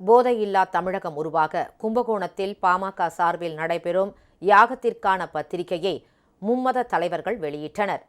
போதையில்லா தமிழகம் உருவாக கும்பகோணத்தில் பாமக சார்பில் நடைபெறும் யாகத்திற்கான பத்திரிகையை மும்மத தலைவர்கள் வெளியிட்டனர்.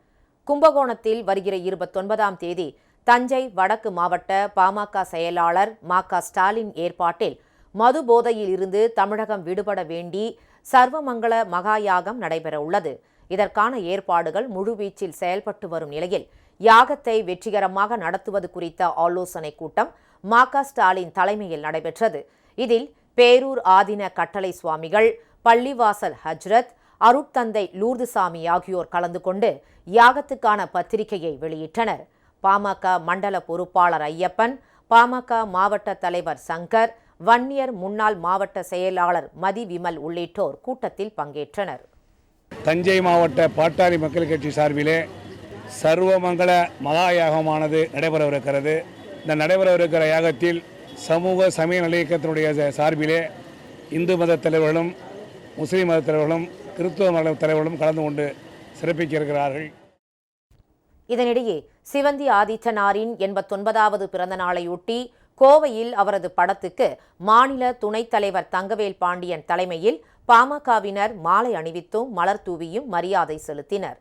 கும்பகோணத்தில் வருகிற இருபத்தொன்பதாம் தேதி தஞ்சை வடக்கு மாவட்ட பாமக செயலாளர் மா. க. ஸ்டாலின் ஏற்பாட்டில் மது போதையில் இருந்து தமிழகம் விடுபட வேண்டி சர்வமங்கள மகா யாகம் நடைபெறவுள்ளது இதற்கான ஏற்பாடுகள் முழுவீச்சில் செயல்பட்டு வரும் நிலையில் யாகத்தை வெற்றிகரமாக நடத்துவது குறித்த ஆலோசனைக் கூட்டம் மா க ஸ்டாலின் தலைமையில் நடைபெற்றது. இதில் பேரூர் ஆதின கட்டளை சுவாமிகள் பள்ளிவாசல் ஹஜ்ரத் அருட்தந்தை லூர்துசாமி ஆகியோர் கலந்து கொண்டு யாகத்துக்கான பத்திரிகையை வெளியிட்டனர். பாமக மண்டல பொறுப்பாளர் ஐயப்பன் பாமக மாவட்ட தலைவர் சங்கர் வன்னியர் முன்னாள் மாவட்ட செயலாளர் மதி விமல் உள்ளிட்டோர் கூட்டத்தில் பங்கேற்றனர். தஞ்சை மாவட்ட பாட்டாளி மக்கள் கட்சி சார்பிலே சர்வமங்கள மகா யாகமானது நடைபெறவிருக்கிறது. இந்த நடைபெறவிருக்கிற யாகத்தில் சமூக சமய நல்லியக்கத்தினுடைய சார்பிலே இந்து மத தலைவர்களும் முஸ்லீம் மத தலைவர்களும் கிறிஸ்துவ மத தலைவர்களும் கலந்து கொண்டு சிறப்பிக்க இருக்கிறார்கள் இதனிடையே சிவந்தி ஆதித்தனாரின் எண்பத்தொன்பதாவது பிறந்த நாளையொட்டி கோவையில் அவரது படத்துக்கு மாநில துணைத் தலைவர் தங்கவேல் பாண்டியன் தலைமையில் பாமகவினர் மாலை அணிவித்தும் மலர் தூவியும் மரியாதை செலுத்தினர்.